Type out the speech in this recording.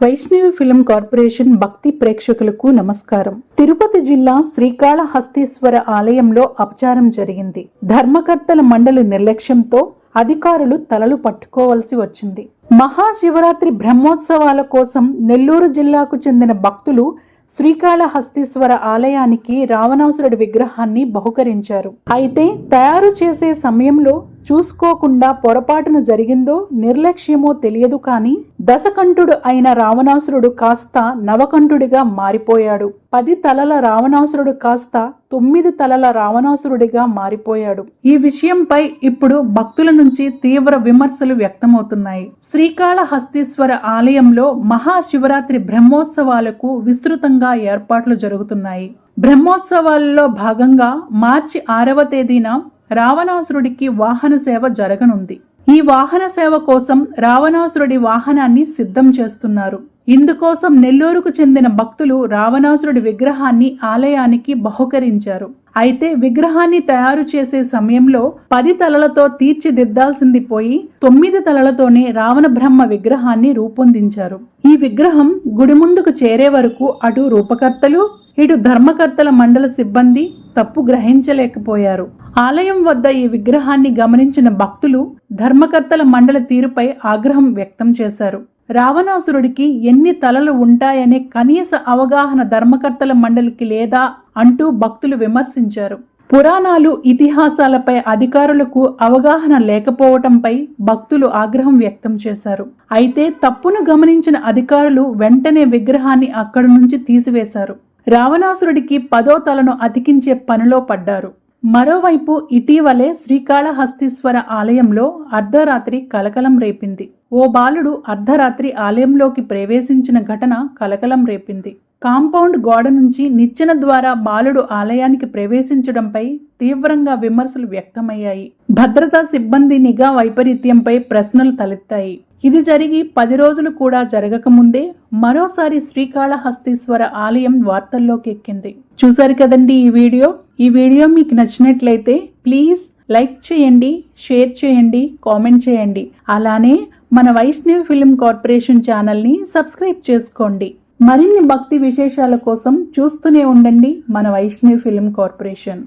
Vaishnavi film corporation భక్తి ప్రేక్షకులకు నమస్కారం. తిరుపతి జిల్లా శ్రీకాళహస్తీశ్వర ఆలయంలో అపచారం జరిగింది. ధర్మకర్తల మండలి నిర్లక్ష్యంతో అధికారులు తలలు పట్టుకోవలసి వచ్చింది. మహాశివరాత్రి బ్రహ్మోత్సవాల కోసం నెల్లూరు జిల్లాకు చెందిన భక్తులు శ్రీకాళహస్తీశ్వర ఆలయానికి రావణాసురుడి విగ్రహాన్ని బహుకరించారు. అయితే తయారు చేసే సమయంలో చూసుకోకుండా పొరపాటున జరిగిందో నిర్లక్ష్యమో తెలియదు కానీ దశకంఠుడు అయిన రావణాసురుడు కాస్త నవకంఠుడిగా మారిపోయాడు. పది తలల రావణాసురుడు కాస్త తొమ్మిది తలల రావణాసురుడిగా మారిపోయాడు. ఈ విషయంపై ఇప్పుడు భక్తుల నుంచి తీవ్ర విమర్శలు వ్యక్తమవుతున్నాయి. శ్రీకాళహస్తీశ్వర ఆలయంలో మహాశివరాత్రి బ్రహ్మోత్సవాలకు విస్తృతంగా ఏర్పాట్లు జరుగుతున్నాయి. బ్రహ్మోత్సవాలలో భాగంగా మార్చి ఆరవ తేదీన రావణాసురుడికి వాహన సేవ జరగనుంది. ఈ వాహన సేవ కోసం రావణాసురుడి వాహనాన్ని సిద్ధం చేస్తున్నారు. ఇందుకోసం నెల్లూరుకు చెందిన భక్తులు రావణాసురుడి విగ్రహాన్ని ఆలయానికి బహుకరించారు. అయితే విగ్రహాన్ని తయారు చేసే సమయంలో పది తలలతో తీర్చిదిద్దాల్సింది పోయి తొమ్మిది తలలతోనే రావణ బ్రహ్మ విగ్రహాన్ని రూపొందించారు. ఈ విగ్రహం గుడి ముందుకు చేరే వరకు అటు రూపకర్తలు ఇటు ధర్మకర్తల మండల సిబ్బంది తప్పు గ్రహించలేకపోయారు. ఆలయం వద్ద ఈ విగ్రహాన్ని గమనించిన భక్తులు ధర్మకర్తల మండల తీరుపై ఆగ్రహం వ్యక్తం చేశారు. రావణాసురుడికి ఎన్ని తలలు ఉంటాయనే కనీస అవగాహన ధర్మకర్తల మండలికి లేదా అంటూ భక్తులు విమర్శించారు. పురాణాలు ఇతిహాసాలపై అధికారులకు అవగాహన లేకపోవటంపై భక్తులు ఆగ్రహం వ్యక్తం చేశారు. అయితే తప్పును గమనించిన అధికారులు వెంటనే విగ్రహాన్ని అక్కడి నుంచి తీసివేశారు. రావణాసురుడికి పదో తలను అతికించే పనిలో పడ్డారు. మరోవైపు ఇటీవలే శ్రీకాళహస్తీశ్వర ఆలయంలో అర్ధరాత్రి కలకలం రేపింది. ఓ బాలుడు అర్ధరాత్రి ఆలయంలోకి ప్రవేశించిన ఘటన కలకలం రేపింది. కాంపౌండ్ గోడ నుంచి నిచ్చెన ద్వారా బాలుడు ఆలయానికి ప్రవేశించడంపై తీవ్రంగా విమర్శలు వ్యక్తమయ్యాయి. భద్రతా సిబ్బంది నిఘా వైపరీత్యంపై ప్రశ్నలు తలెత్తాయి. ఇది జరిగి పది రోజులు కూడా జరగకముందే మరోసారి శ్రీకాళహస్తీశ్వర ఆలయం వార్తల్లోకి ఎక్కింది చూశారు కదండి ఈ వీడియో? ఈ వీడియో మీకు నచ్చినట్లయితే ప్లీజ్ లైక్ చేయండి షేర్ చేయండి కామెంట్ చేయండి. అలానే మన వైష్ణవి ఫిల్మ్ కార్పొరేషన్ ఛానల్ని సబ్స్క్రైబ్ చేసుకోండి. మరిన్ని భక్తి విశేషాల కోసం చూస్తూనే ఉండండి మన వైష్ణవ్ ఫిల్మ్ కార్పొరేషన్.